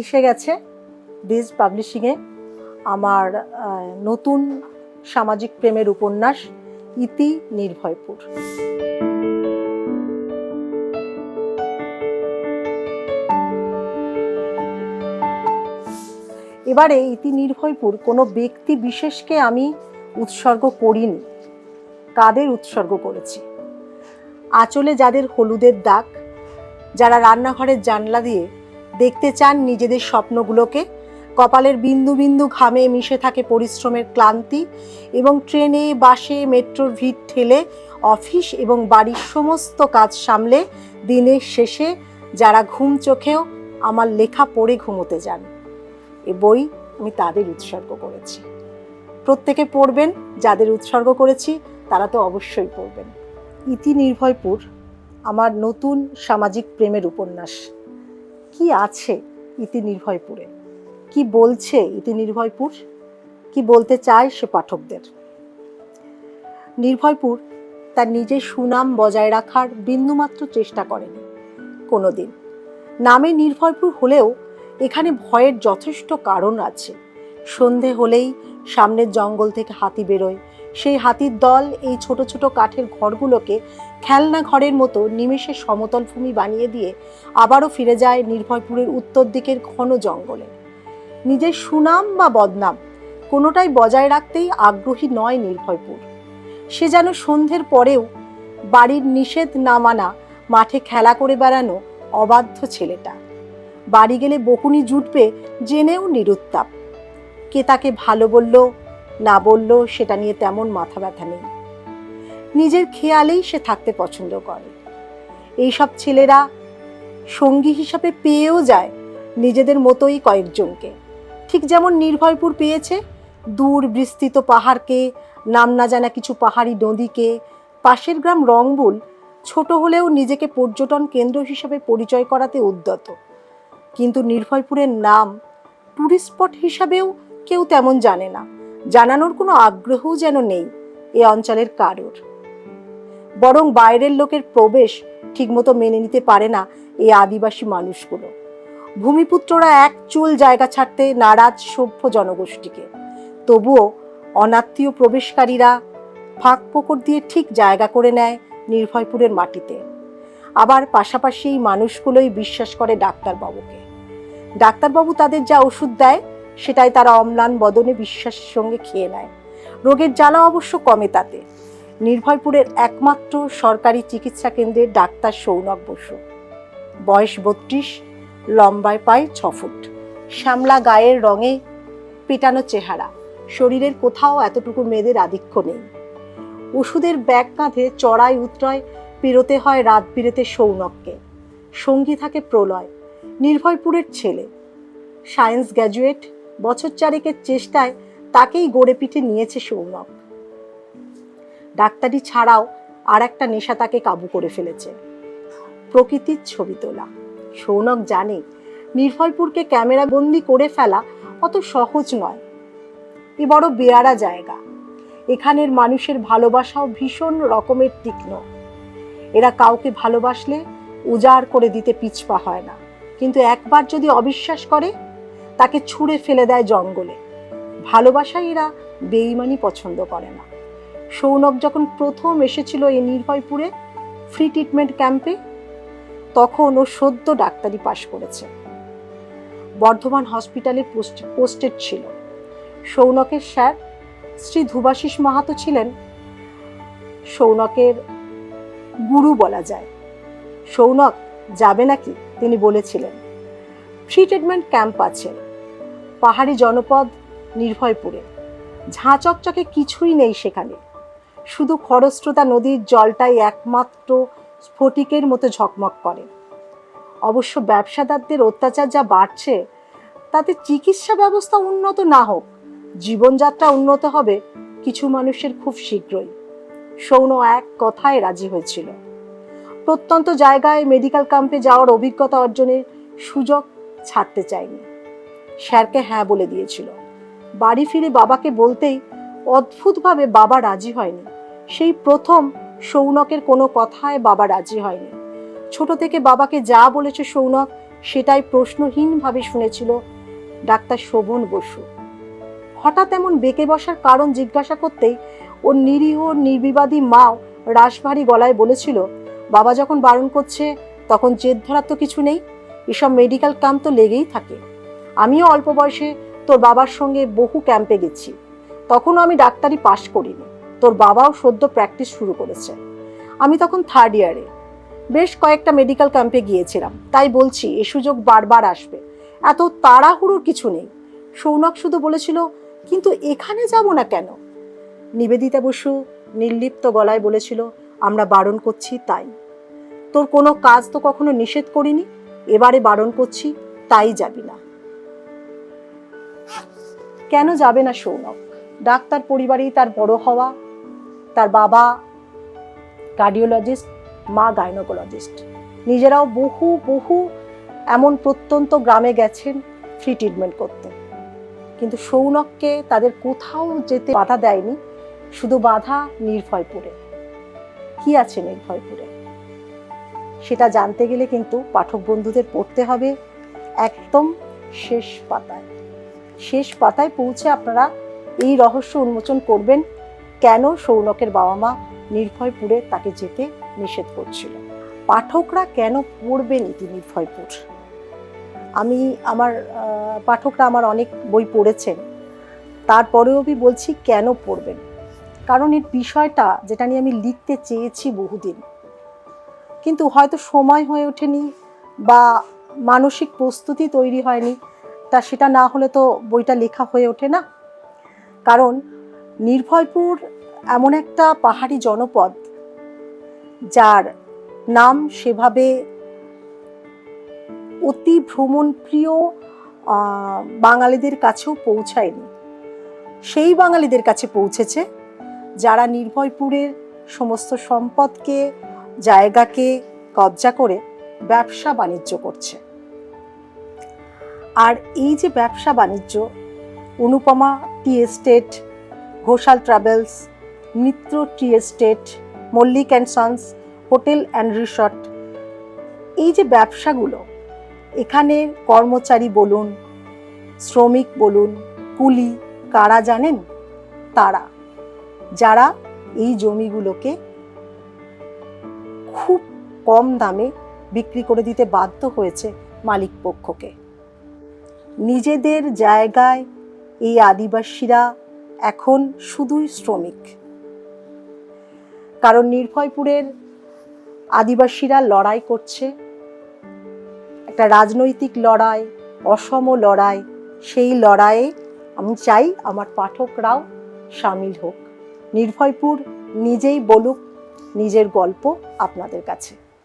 এসে গেছে বীজ পাবলিশিংয়ে আমার নতুন সামাজিক প্রেমের উপন্যাস, ইতি নির্ভয়পুর। এবারে ইতি নির্ভয়পুর কোনো ব্যক্তি বিশেষকে আমি উৎসর্গ করিনি, কাদের উৎসর্গ করেছি? আঁচলে যাদের হলুদের দাগ, যারা রান্নাঘরের জানলা দিয়ে দেখতে চান নিজেদের স্বপ্নগুলোকে। কপালের বিন্দু বিন্দু ঘামে মিশে থাকে পরিশ্রমের ক্লান্তি এবং ট্রেনে, বাসে, মেট্রোর ভিড় ঠেলে অফিস এবং বাড়ির সমস্ত কাজ সামলে দিনের শেষে যারা ঘুম চোখেও আমার লেখা পড়ে ঘুমোতে যান। এ বই আমি তাদের উৎসর্গ করেছি। প্রত্যেকে পড়বেন, যাদের উৎসর্গ করেছি তারা তো অবশ্যই পড়বেন। ইতি নির্ভয়পুর আমার নতুন সামাজিক প্রেমের উপন্যাস। কি আছে ইতি নির্ভয়পুরে কি বলছে ইতি নির্ভয়পুর কি বলতে চায় সে পাঠকদের? নির্ভয়পুর তার নিজের সুনাম বজায় রাখার বিন্দুমাত্র চেষ্টা করেনি কোনোদিন। নামে নির্ভয়পুর হলেও এখানে ভয়ের যথেষ্ট কারণ আছে। সন্ধে হলেই সামনের জঙ্গল থেকে হাতি বেরোয়। সেই হাতির দল এই ছোট ছোট কাঠের ঘরগুলোকে খেলনা ঘরের মতো নিমেষে সমতল ভূমি বানিয়ে দিয়ে আবারও ফিরে যায় নির্ভয়পুরের উত্তর দিকের ঘন জঙ্গলে। নিজের সুনাম বা বদনাম কোনোটাই বজায় রাখতেই আগ্রহী নয় নির্ভয়পুর। সে যেন সন্ধ্যের পরেও বাড়ির নিষেধ না মানা মাঠে খেলা করে বেড়ানো অবাধ্য ছেলেটা। বাড়ি গেলে বকুনি জুটবে জেনেও নিরুত্তাপ। কে তাকে ভালো বলল, না বলল, সেটা নিয়ে তেমন মাথা ব্যথা নেই। নিজের খেয়ালেই সে থাকতে পছন্দ করে। এইসব ছেলেরা সঙ্গী হিসাবে পেয়েও যায় নিজেদের মতোই কয়েকজনকে। ঠিক যেমন নির্ভয়পুর পেয়েছে দূর বিস্তৃত পাহাড়কে, নাম না জানা কিছু পাহাড়ি নদীকে, পাশের গ্রাম রংবুল, ছোট হলেও নিজেকে পর্যটন কেন্দ্র হিসাবে পরিচয় করাতে উদ্যত। কিন্তু নির্ভয়পুরের নাম ট্যুরিস্ট স্পট হিসাবেও কেউ তেমন জানে না। জানানোর কোনো আগ্রহও যেন নেই এ অঞ্চলের কারোর। বরং বাইরের লোকের প্রবেশ ঠিকমতো মেনে নিতে পারে না এই আদিবাসী মানুষগুলো। ভূমিপুত্ররা এক চুল জায়গা ছাড়তে নারাজ সভ্য জনগোষ্ঠীকে। তবুও অনাত্মীয় প্রবেশকারীরা ফাঁক পোকর দিয়ে ঠিক জায়গা করে নেয় নির্ভয়পুরের মাটিতে। আবার পাশাপাশি এই মানুষগুলোই বিশ্বাস করে ডাক্তারবাবুকে। ডাক্তারবাবু তাদের যা ওষুধ দেয়, সেটাই তারা অম্লান বদনে বিশ্বাসের সঙ্গে খেয়ে নেয়। রোগের জ্বালা অবশ্য কমে তাতে। নির্ভয়পুরের একমাত্র সরকারি চিকিৎসা কেন্দ্রের ডাক্তার সৌনক বসু। বয়স বত্রিশ, লম্বায় পায় ছ ফুট। শ্যামলা গায়ের রঙে পেটানো চেহারা। শরীরের কোথাও এতটুকু মেয়েদের আধিক্য নেই। ওষুধের ব্যাগ কাঁধে চড়াই উতরায় পেরোতে হয় রাত বিরেতে সৌনককে। সঙ্গী থাকে প্রলয় নির্ভয়পুরের ছেলে। সায়েন্স গ্র্যাজুয়েট, বছর চারেকের চেষ্টায় তাকেই গড়ে পিঠে নিয়েছে সৌনক। ডাক্তারি ছাড়াও আর একটা নেশা তাকে কাবু করে ফেলেছে। প্রকৃতির ছবি তোলা। সৌনক জানে নির্ভয়পুরকে ক্যামেরা বন্দি করে ফেলা অত সহজ নয়। এ বড় বেয়ারা জায়গা। এখানের মানুষের ভালোবাসাও ভীষণ রকমের তীক্ষ্ণ। এরা কাউকে ভালোবাসলে উজাড় করে দিতে পিছপা হয় না। কিন্তু একবার যদি অবিশ্বাস করে, তাকে ছুঁড়ে ফেলে দেয় জঙ্গলে। ভালোবাসায় এরা বেইমানি পছন্দ করে না। সৌনক যখন প্রথম এসেছিল এই নির্ভয়পুরে ফ্রি ট্রিটমেন্ট ক্যাম্পে তখন ও সদ্য ডাক্তারি পাশ করেছে। বর্ধমান হসপিটালে পোস্ট পোস্টেড ছিল। সৌনকের স্যার শ্রী ধুবাশিস মাহাতো ছিলেন সৌনকের গুরু বলা যায়। সৌনক, যাবে নাকি? তিনি বলেছিলেন। ফ্রি ট্রিটমেন্ট ক্যাম্প আছে, পাহাড়ি জনপদ নির্ভয়পুরে। ঝাঁ চকচকে কিছুই নেই সেখানে। শুধু খরস্রোতা নদীর জলটাই একমাত্র স্ফটিকের মতো ঝকমক করে। অবশ্য ব্যবসাদারদের অত্যাচার যা বাড়ছে, তাতে চিকিৎসা ব্যবস্থা উন্নত না হোক, জীবনযাত্রা উন্নত হবে কিছু মানুষের খুব শীঘ্রই। সৌন এক কথায় রাজি হয়েছিল। প্রত্যন্ত জায়গায় মেডিকেল ক্যাম্পে যাওয়ার অভিজ্ঞতা অর্জনের সুযোগ ছাড়তে চায়নি। স্যারকে হ্যাঁ বলে দিয়েছিল। বাড়ি ফিরে বাবাকে বলতেই অদ্ভুতভাবে বাবা রাজি হয়নি। সেই প্রথম সৌনকের কোনো কথায় বাবা রাজি হয়নি। ছোট থেকে বাবাকে যা বলেছে সৌনক, সেটাই প্রশ্নহীনভাবে শুনেছিল ডাক্তার শোভন বসু। হঠাৎ এমন বেঁকে বসার কারণ জিজ্ঞাসা করতেই ওর নিরীহ, নির্বিবাদী মাও রাশভারী গলায় বলেছিল, বাবা যখন বারণ করছে, তখন জেদ ধরার তো কিছু নেই, এসব মেডিকেল ক্যাম্প তো লেগেই থাকে। আমিও অল্প বয়সে তোর বাবার সঙ্গে বহু ক্যাম্পে গেছি। তখনও আমি ডাক্তারি পাশ করিনি। তোর বাবাও সদ্য প্র্যাকটিস শুরু করেছে। আমি তখন থার্ড ইয়ারে বেশ কয়েকটা মেডিকেল ক্যাম্পে গিয়েছিলাম। তাই বলছি, এ সুযোগ বারবার আসবে। এত তাড়াহুড়োর কিছু নেই। সৌনক শুধু বলেছিল, কিন্তু এখানে যাব না কেন? নিবেদিতা বসু নির্লিপ্ত গলায় বলেছিল, আমরা বারণ করছি তাই। তোর কোনো কাজ তো কখনো নিষেধ করিনি? এবারে বারণ করছি, তাই যাবি না। কেন যাবে না সৌনক? ডাক্তার পরিবারেই তার বড় হওয়া তার বাবা কার্ডিওলজিস্ট মা গাইনোকোলজিস্ট নিজেরাও বহু বহু এমন প্রত্যন্ত গ্রামে গেছেন ফ্রি ট্রিটমেন্ট করতে। কিন্তু সৌনককে তাদের কোথাও যেতে বাধা দেয়নি, শুধু বাধা নির্ভয়পুরে। কি আছে নির্ভয়পুরে? সেটা জানতে গেলে কিন্তু পাঠক বন্ধুদের পড়তে হবে একদম শেষ পাতায়। শেষ পাতায় পৌঁছে আপনারা এই রহস্য উন্মোচন করবেন কেন সৌনকের বাবা মা নির্ভয়পুরে তাকে যেতে নিষেধ করছিল? পাঠকরা কেন পড়বেন ইতি নির্ভয়পুর? আমি আমার পাঠকরা আমার অনেক বই পড়েছেন, তারপরেও আমি বলছি কেন পড়বেন? কারণ এর বিষয়টা যেটা নিয়ে আমি লিখতে চেয়েছি বহুদিন, কিন্তু হয়তো সময় হয়ে ওঠেনি বা মানসিক প্রস্তুতি তৈরি হয়নি, তা সেটা না হলে তো বইটা লেখা হয়ে ওঠে না। কারণ নির্ভয়পুর এমন একটা পাহাড়ি জনপদ যার নাম সেভাবে অতি ভ্রমণপ্রিয় আহ, বাঙালিদের কাছেও পৌঁছায়নি। সেই বাঙালিদের কাছে পৌঁছেছে যারা নির্ভয়পুরের সমস্ত সম্পদকে জায়গাকে কবজা করে ব্যবসা বাণিজ্য করছে। আর এই যে ব্যবসা বাণিজ্য Anupama tea estate Ghoshal travels Mitra tea estate Mallick and sons hotel and resort এই যে ব্যবসাগুলো, এখানে কর্মচারী বলুন, শ্রমিক বলুন, কুলি, কারা জানেন? তারা, যারা এই জমিগুলোকে খুব কম দামে বিক্রি করে দিতে বাধ্য হয়েছে মালিক পক্ষকে। নিজেদের জায়গায় এই আদিবাসীরা এখন শুধুই শ্রমিক। কারণ নির্ভয়পুরের আদিবাসীরা লড়াই করছে। একটা রাজনৈতিক লড়াই, অসম লড়াই, সেই লড়াইয়ে আমি চাই আমার পাঠকরাও সামিল হোক। নির্ভয়পুর নিজেই বলুক, নিজের গল্প আপনাদের কাছে।